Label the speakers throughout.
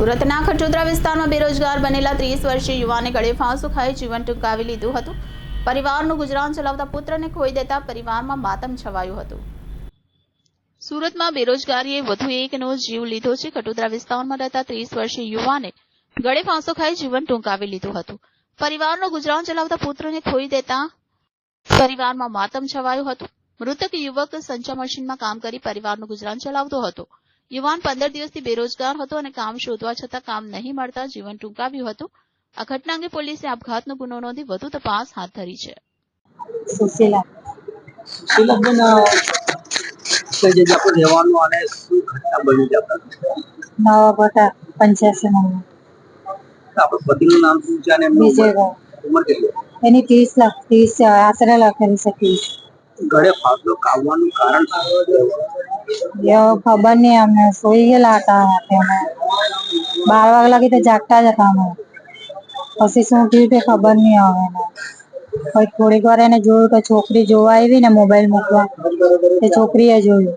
Speaker 1: સુરતના ખટોદરા વિસ્તારમાં બેરોજગાર બનેલા ત્રીસ વર્ષીય યુવાને ગળે ફાંસો ખાઈ જીવન ટૂંકાવી લીધું હતું. પરિવારનું ગુજરાન ચલાવતા પુત્રને ખોઈ દેતા પરિવારમાં માતમ છવાયું હતું. સુરતમાં બેરોજગારીએ વધુ એકનો જીવ લીધો છે. ખટોદરા વિસ્તારમાં રહેતા ત્રીસ વર્ષીય યુવાને ગળે ફાંસો ખાઈ જીવન ટૂંકાવી લીધું હતું. પરિવારનું ગુજરાન ચલાવતા પુત્રને ખોઈ દેતા પરિવારમાં માતમ છવાયું હતું. મૃતક યુવક સંચા મશીનમાં કામ કરી પરિવારનું ગુજરાન ચલાવતો હતો. યુવાન પંદર દિવસથી બેરોજગાર હતો અને કામ શોધવા છતાં કામ નહીં મળતા જીવન ટૂંકાવ્યું હતું. આ ઘટના અંગે પોલીસે આપઘાતનો ગુનો નોંધી વધુ તપાસ હાથ ધરી છે.
Speaker 2: સુશીલા
Speaker 3: સુલભબેન કઈ જગ્યા પર રહેવાનું અને શું ઘટના બની છે
Speaker 2: નવા ગોટા પંચ્યાસી નંબર.
Speaker 3: આપણા પતિનું નામ શું છે અને ઉંમર- કેટલી?
Speaker 2: એની ત્રીસ લાખ ત્રીસ આશરે લખેલી છે ત્રીસ.
Speaker 3: ઘરે ફાંસલો કાવવાનું કારણ
Speaker 2: ખબર નહીં અમને સુઈ ગયેલા હતા અમે. બાર વાગ્યા લાગી તો જાગતા જ હતા અમે. પછી શું થયું તે ખબર નહીં એને. પછી થોડીક વાર એને જોયું કે છોકરી જોવા આવી ને મોબાઈલ મૂકવા. તે છોકરીએ જોયું.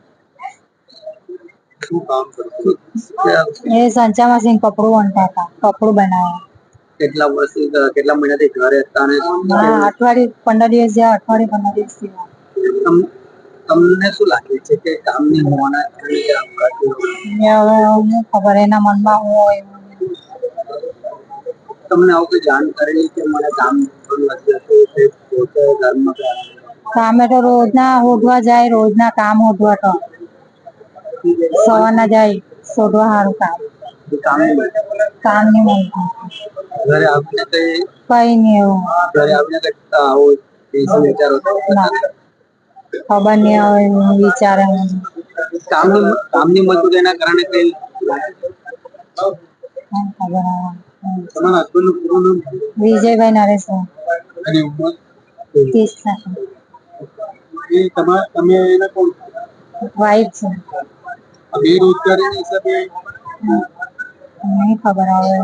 Speaker 2: એ સંચા મશીન કપડું વણતા હતા. કપડું બનાવ્યા
Speaker 3: કેટલા વર્ષથી કેટલા મહિનાથી ઘરે હતા અને
Speaker 2: અઠવાડિયે પંદર દિવસ જ્યાં અઠવાડિયે પંદર દિવસ
Speaker 3: તમ- તમને શું લાગે છે કે કામની હોવાના કારણે
Speaker 2: હવે ખબર એના મનમાં હોય.
Speaker 3: તમને આવું કોઈ જાણ કરેલી કે મને? કામ.
Speaker 2: કામે તો રોજના હોધવા જાય રોજના કામ હોધવા તો. સવારના જાય શોધવા સારું કામ.
Speaker 3: કામ નહીં
Speaker 2: કામ નહીં મળતું
Speaker 3: ઘરે આવીને કઈ
Speaker 2: કઈ નહીં એવું.
Speaker 3: ઘરે આવીને કઈ આવો વિચારો
Speaker 2: ના. ખબર નહીં આવે વિચારે મને.
Speaker 3: કામની કામની મજબૂરીના કારણે કઈ
Speaker 2: ખબર આવે.
Speaker 3: તમારા હસબન્ડનું પૂરું નામ?
Speaker 2: વિજયભાઈ નરેશ
Speaker 3: અને ઉંમર?
Speaker 2: ત્રીસ
Speaker 3: એ તમારા તમે એના કોણ?
Speaker 2: વાઈફ છે.
Speaker 3: બેરોજગારીના હિસાબે?
Speaker 2: નહીં ખબર હવે